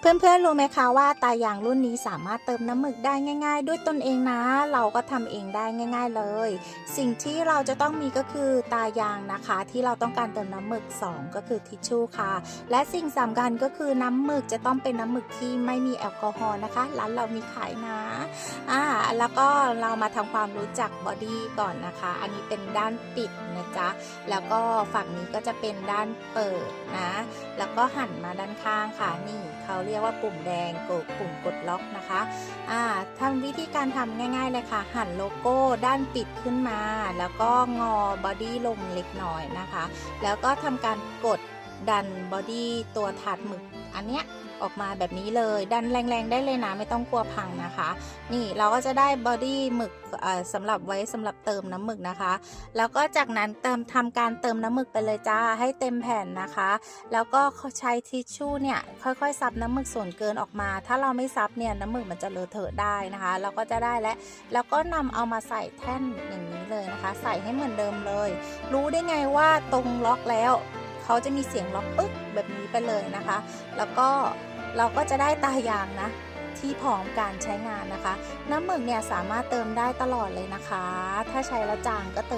เพื่อนๆ รู้ไหมคะว่าตายางรุ่นนี้สามารถเติมน้ำหมึกได้ง่าย ๆ ด้วยตนเองนะ เราก็ทำเองได้ง่าย ๆเลย สิ่งที่เราจะต้องมีก็คือตายางนะคะ ที่เราต้องการเติมน้ำหมึก 2 ก็คือทิชชู่ค่ะ และสิ่งสำคัญก็คือน้ำหมึกจะต้องเป็นน้ำหมึกที่ไม่มีแอลกอฮอล์นะคะร้านเรามีขายนะอ่าแล้วก็เรามาทำความรู้จักบอดี้ก่อนนะคะ อันนี้เป็นด้านปิดนะจ๊ะแล้วก็ฝั่งนี้ก็จะเป็นด้านเปิดนะ แล้วก็หันมาด้านข้างค่ะนี่เขาเรียกว่าปุ่มแดงกดปุ่มกดล็อกนะคะอ่าทำวิธีการทำง่ายๆเลยค่ะ หันโลโก้ด้านปิดขึ้นมา แล้วก็งอบอดี้ลงเล็กน้อยนะคะ แล้วก็ทำการกด ดันบอดี้ตัวถาดหมึกอันเนี้ยออกมาแบบนี้เลยดันแรงๆได้เลยนะไม่ต้องกลัวพังนะคะ นี่เราก็จะได้บอดี้หมึกสำหรับไว้สำหรับเติมน้ำหมึกนะคะ แล้วก็จากนั้นเติมทำการเติมน้ำหมึกไปเลยจ้าให้เต็มแผ่นนะคะ แล้วก็ใช้ทิชชู่เนี่ยค่อยๆซับน้ำหมึกส่วนเกินออกมา ถ้าเราไม่ซับเนี่ยน้ำหมึกมันจะเลอะเทอะได้นะคะ เราก็จะได้และแล้วก็นำเอามาใส่แท่นอย่างนี้เลยนะคะ ใส่ให้เหมือนเดิมเลย รู้ได้ไงว่าตรงล็อกแล้ว เขาจะมีเสียงล็อกปึ๊กแบบนี้ไปเลยนะคะ แล้วก็เราก็จะได้ตายางนะที่พร้อมการใช้งานนะคะ น้ำหมึกเนี่ยสามารถเติมได้ตลอดเลยนะคะ ถ้าใช้แล้วจางก็เติม